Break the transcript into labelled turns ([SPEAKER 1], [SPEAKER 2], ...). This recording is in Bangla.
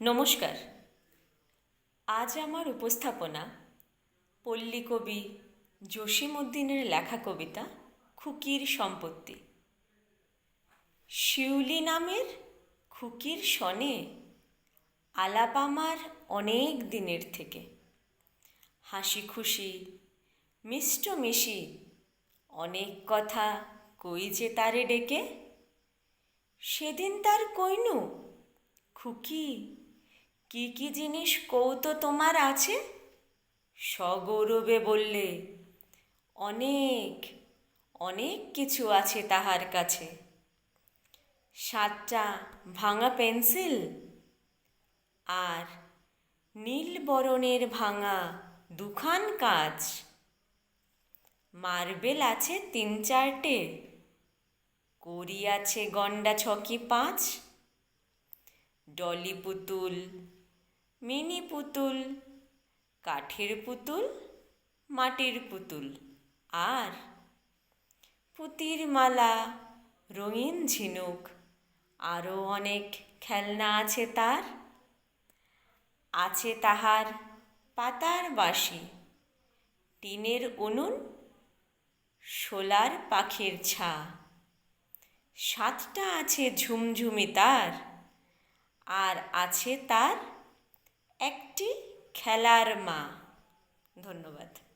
[SPEAKER 1] নমস্কার। আজ আমার উপস্থাপনা পল্লী কবি জসিম উদ্দিনের লেখা কবিতা খুকির সম্পত্তি। শিউলি নামের খুকির সনে আলাপ আমার অনেক দিনের থেকে। হাসি খুশি মিষ্ট মিশি অনেক কথা কই যে তারে ডেকে। সেদিন তার কইনু, খুকি কি কি জিনিস কৌত তোমার আছে? সগৌরবে বললে, অনেক অনেক কিছু আছে তাহার কাছে। সাতটা, ভাঙা পেন্সিল? আর নীল বরণের ভাঙা দুখান কাজ? মার্বেল আছে তিন চারটে, কড়ি আছে গন্ডা ছকি পাঁচ, ডলি পুতুল মিনি পুতুল, কাঠের পুতুল, মাটির পুতুল। আর পুতির মালা, রঙিন ঝিনুক আরও অনেক খেলনা আছে তার। আছে তাহার পাতার বাঁশি, টিনের উনুন, শোলার পাখির ছা। সাতটা আছে ঝুমঝুমি তার, আর আছে তার একটি খেলার মা। ধন্যবাদ।